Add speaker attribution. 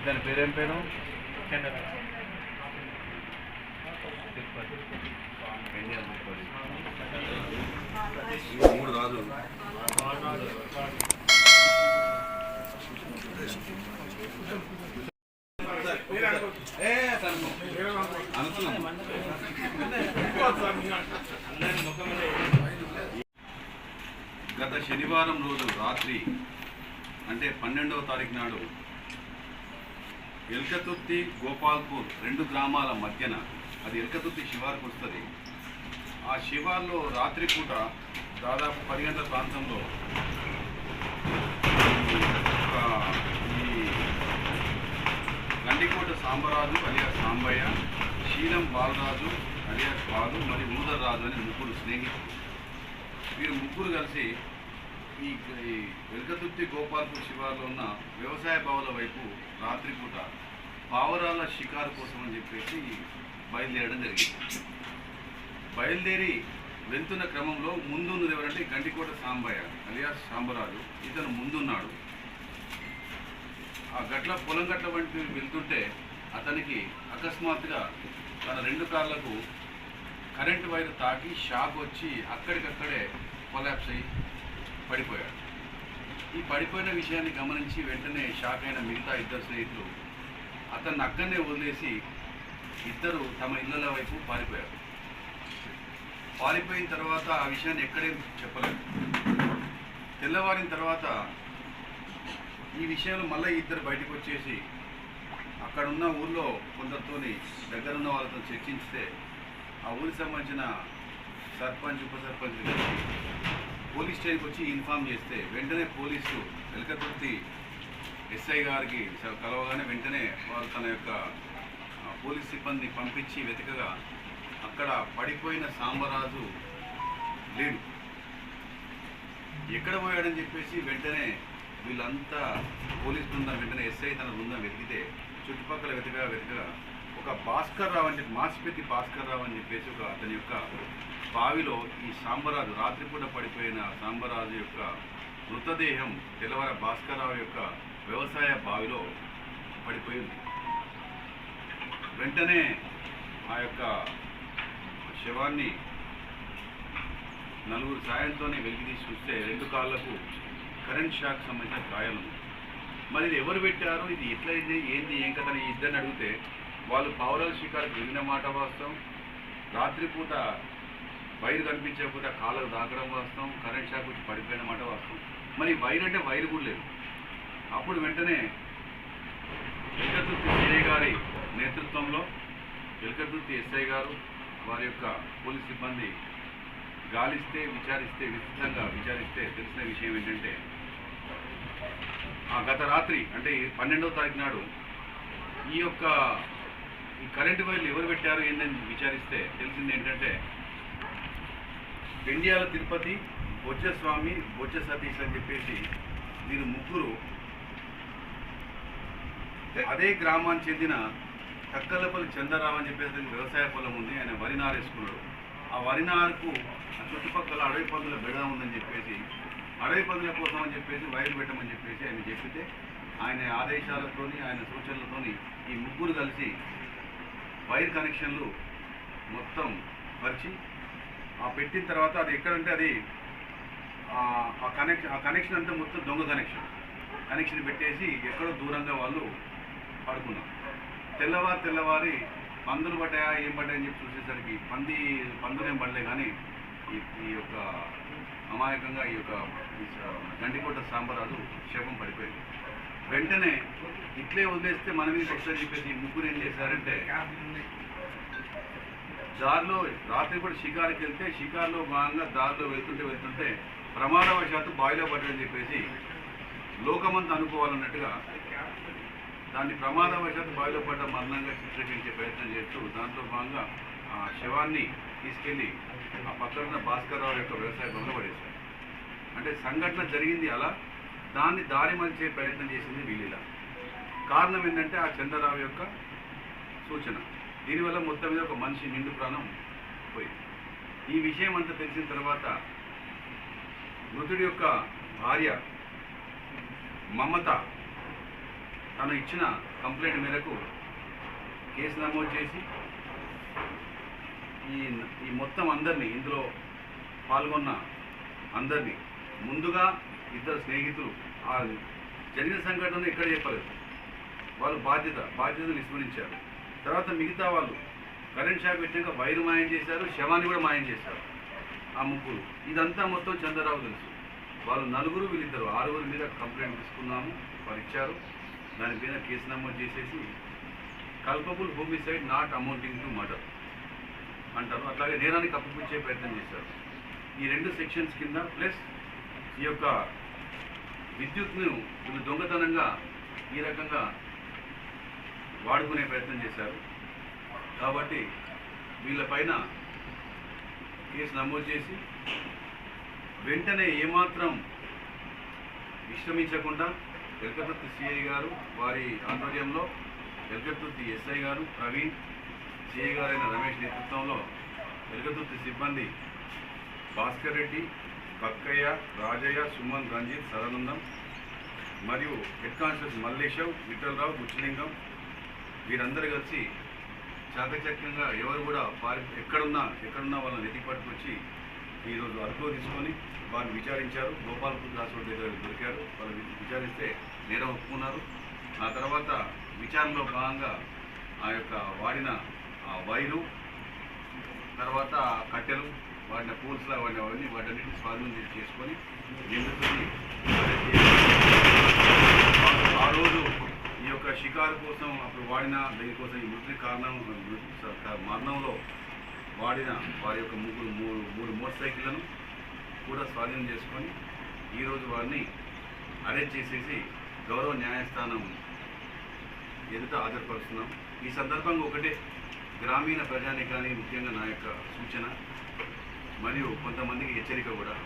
Speaker 1: ఇతని పేరేం పేరు.
Speaker 2: మూడు రాజులు
Speaker 1: ఏ తను అనుకున్నాం
Speaker 2: గత శనివారం రోజు రాత్రి అంటే పన్నెండవ తారీఖు నాడు ఎల్కతుర్తి గోపాల్పూర్ రెండు గ్రామాల మధ్యన అది ఎల్కతుర్తి శివార్కు వస్తుంది. ఆ శివార్లో రాత్రిపూట దాదాపు పది గంటల ప్రాంతంలో ఒక ఈ గండికోట సాంబరాజు అలియాస్ సాంబయ్య శీలం బాలరాజు అలియాస్ బాలు మరియు ఊదర్ రాజు అని ముగ్గురు స్నేహితులు. వీరు ముగ్గురు కలిసి ఈ వెలకతుర్తి గోపాల్పూర్ శివార్లో ఉన్న వ్యవసాయ బావుల వైపు రాత్రిపూట పావురాల షికారు కోసం అని చెప్పేసి బయలుదేరడం జరిగింది. బయలుదేరి వెళ్తున్న క్రమంలో ముందున్నది ఎవరంటే గండికోట సాంబయ్య అలియాస్ సాంబరాజు. ఇతను ముందున్నాడు. ఆ గట్ల పొలం గట్ల వంటి వెళ్తుంటే అతనికి అకస్మాత్తుగా తన రెండు కార్లకు కరెంటు వైర్ తాకి షాక్ వచ్చి అక్కడికక్కడే కొలాప్స్ అయ్యి పడిపోయాడు. ఈ పడిపోయిన విషయాన్ని గమనించి వెంటనే షాక్ అయిన మిగతా ఇద్దరు స్నేహితులు అతన్ని అక్కడనే వదిలేసి ఇద్దరు తమ ఇళ్ళ వైపు పారిపోయారు. పారిపోయిన తర్వాత ఆ విషయాన్ని ఎక్కడే చెప్పలేదు. తెల్లవారిన తర్వాత ఈ విషయంలో మళ్ళీ ఇద్దరు బయటకు వచ్చేసి అక్కడున్న ఊళ్ళో కొందరితోని దగ్గరున్న వాళ్ళతో చర్చించితే ఆ ఊరికి సంబంధించిన సర్పంచ్ ఉప సర్పంచ్ పోలీస్ స్టేషన్కి వచ్చి ఇన్ఫామ్ చేస్తే వెంటనే పోలీసు వెలకతుర్తి ఎస్ఐ గారికి కలవగానే వెంటనే వారు తన యొక్క పోలీస్ సిబ్బందిని పంపించి వెతకగా అక్కడ పడిపోయిన సాంబరాజు లేడు. ఎక్కడ పోయాడని చెప్పేసి వెంటనే వీళ్ళంతా పోలీస్ బృందం వెంటనే ఎస్ఐ తన బృందం వెతికితే చుట్టుపక్కల వెతకగా వెతకగా ఒక భాస్కర్ రావు అని మాసిపెట్టి భాస్కర్ రావు అని చెప్పేసి ఒక అతని యొక్క బావిలో ఈ సాంబరాజు రాత్రిపూట పడిపోయిన సాంబరాజు యొక్క మృతదేహం తెల్లవార భాస్కర్ రావు యొక్క వ్యవసాయ బావిలో పడిపోయింది. వెంటనే ఆ యొక్క శవాన్ని నలుగురు సాయంతోనే వెలికి తీసి చూస్తే రెండు కాళ్ళకు కరెంట్ షాక్ సంబంధించిన గాయాలు మరి ఇది ఎవరు పెట్టారు? ఇది ఎట్లయింది? ఏంది? ఏం కదా ఈ ఇద్దరిని అడిగితే వాళ్ళు పావురాల షికారుకు వెళ్ళిన మాట వాస్తవం. రాత్రిపూట వైరు కనిపించకపోతే ఆ కాళ్ళకు దాకడం వాస్తవం. కరెంట్ షాక్ వచ్చి పడిపోయిన మాట వాస్తవం. మరి వైర్ అంటే వైరు కూడా లేదు. అప్పుడు వెంటనే ఎల్కతుర్తి సిఐ గారి నేతృత్వంలో ఎల్కతుర్తి ఎస్ఐ గారు వారి యొక్క పోలీస్ సిబ్బంది గాలిస్తే విచారిస్తే విస్తృతంగా విచారిస్తే తెలిసిన విషయం ఏంటంటే ఆ గత రాత్రి అంటే పన్నెండవ తారీఖు నాడు ఈ యొక్క ఈ కరెంటు వైర్లు ఎవరు పెట్టారు ఏందని విచారిస్తే తెలిసింది ఏంటంటే పెండియాల తిరుపతి బొజ్జస్వామి బొజ్జ సతీష్ అని చెప్పేసి వీరు ముగ్గురు అదే గ్రామానికి చెందిన కక్కలపల్లి చంద్రరావు అని చెప్పేసి వ్యవసాయ పొలం ఉంది ఆయన వరినారు వేసుకున్నాడు ఆ వరి నారుకు ఆ చుట్టుపక్కల అడవి పందుల బెడ ఉందని చెప్పేసి అడవి పందుల కోసం అని చెప్పేసి వైరు పెట్టమని చెప్పేసి ఆయన చెప్పితే ఆయన ఆదేశాలతోని ఆయన సూచనలతోని ఈ ముగ్గురు కలిసి వైర్ కనెక్షన్లు మొత్తం పరిచి ఆ పెట్టిన తర్వాత అది ఎక్కడంటే అది ఆ కనెక్షన్ ఆ కనెక్షన్ అంతా మొత్తం దొంగ కనెక్షన్. కనెక్షన్ పెట్టేసి ఎక్కడో దూరంగా వాళ్ళు పడుకున్నారు. తెల్లవారు తెల్లవారి పందులు పడ్డాయా ఏం పడ్డాయని చెప్పి చూసేసరికి పంది పందులు ఏం పడలే కానీ ఈ ఈ యొక్క అమాయకంగా ఈ యొక్క గండికోట సాంబరాజు శవం పడిపోయింది వెంటనే ఇట్లే వదిలేస్తే మన మీద వస్తుందని చెప్పేసి ముగ్గురు ఏం చేశారంటే దారిలో రాత్రి కూడా షికారుకి వెళ్తే షికారులో భాగంగా దారిలో వెళ్తుంటే వెళ్తుంటే ప్రమాదవశాత్తు బావిలో పడ్డని చెప్పేసి లోకమంతా అనుకోవాలన్నట్టుగా దాన్ని ప్రమాదవశాత్తు బావిలో పడ్డ మరణంగా చిత్రీకరించే ప్రయత్నం చేస్తూ దాంట్లో భాగంగా ఆ శవాన్ని తీసుకెళ్ళి ఆ పక్కన భాస్కర్రావు యొక్క వ్యవసాయ భవనంలో పడేశారు. అంటే సంఘటన జరిగింది అలా దాన్ని దారి మలిచే ప్రయత్నం చేసింది వీళ్ళిలా. కారణం ఏంటంటే ఆ చంద్రరావు యొక్క సూచన. దీనివల్ల మొత్తం మీద ఒక మనిషి నిండు ప్రాణం పోయింది. ఈ విషయం అంతా తెలిసిన తర్వాత మృతుడి యొక్క భార్య మమత తను ఇచ్చిన కంప్లైంట్ మేరకు కేసు నమోదు చేసి ఈ ఈ మొత్తం అందరినీ ఇందులో పాల్గొన్న అందరినీ ముందుగా ఇద్దరు స్నేహితులు ఆ జరిగిన సంఘటన ఇక్కడ చెప్పలేదు. వాళ్ళు బాధ్యత బాధ్యతను విస్మరించారు. తర్వాత మిగతా వాళ్ళు కరెంట్ షాక్ వచ్చాక వైరు మాయం చేశారు శవాన్ని కూడా మాయం చేశారు. ఆ ముగ్గురు. ఇదంతా మొత్తం చంద్రరావు తెలుసు. వాళ్ళు నలుగురు వీళ్ళిద్దరు ఆరుగురు మీద కంప్లైంట్ తీసుకున్నాము వారు ఇచ్చారు దాని మీద కేసు నమోదు చేసేసి culpable homicide not amounting to murder అంటారు. అట్లాగే నేరాన్ని కప్పిపుచ్చే ప్రయత్నం చేశారు. ఈ రెండు సెక్షన్స్ కింద ప్లస్ ఈ యొక్క విద్యుత్ను వీళ్ళు దొంగతనంగా ఈ రకంగా వాడుకునే ప్రయత్నం చేశారు. కాబట్టి వీళ్ళపైన కేసు నమోదు చేసి వెంటనే ఏమాత్రం విశ్రమించకుండా ఎల్కతుర్తి సిఐ గారు వారి ఆధ్వర్యంలో ఎల్కతుర్తి ఎస్ఐ గారు ప్రవీణ్ సిఐ గారైన రమేష్ నేతృత్వంలో ఎల్కతుర్తి సిబ్బంది భాస్కర్ రెడ్డి బక్కయ్య రాజయ్య సుమన్ రంజిత్ సదానందం మరియు హెడ్ కానిస్టేబుల్ మల్లేశవ్ విఠలరావు బుచ్చలింగం వీరందరూ కలిసి చాకచక్యంగా ఎవరు కూడా వారి ఎక్కడున్నా ఎక్కడున్నా వాళ్ళని వెతికి పట్టుకొచ్చి ఈరోజు అదుపులో తీసుకొని వారిని విచారించారు. గోపాలపూర్ హాస్పిటల్ దగ్గర దొరికారు. వాళ్ళు విచారిస్తే నేరం ఒప్పుకున్నారు. ఆ తర్వాత విచారణలో భాగంగా ఆ యొక్క వాడిన ఆ వైరు తర్వాత కట్టెలు వాడిన పూల్స్లా వాడిన అవన్నీ వాటన్నిటిని స్వాధీనం చేసుకొని నిందితుడిని arrest చేసి ఆ రోజు ఈ యొక్క షికారు కోసం అప్పుడు వాడిన దీనికోసం ఈ మృతి కారణం స- మరణంలో వాడిన వారి యొక్క ముగ్గురు మూడు మూడు మోటార్ సైకిళ్ళను కూడా స్వాధీనం చేసుకొని ఈరోజు వారిని అరెస్ట్ చేసేసి గౌరవ న్యాయస్థానం ఎదుట హాజరుపరుస్తున్నాం. ఈ సందర్భంగా ఒకటే గ్రామీణ ప్రజానికానికి ముఖ్యంగా నా యొక్క సూచన మరియు కొంతమందికి హెచ్చరిక కూడా.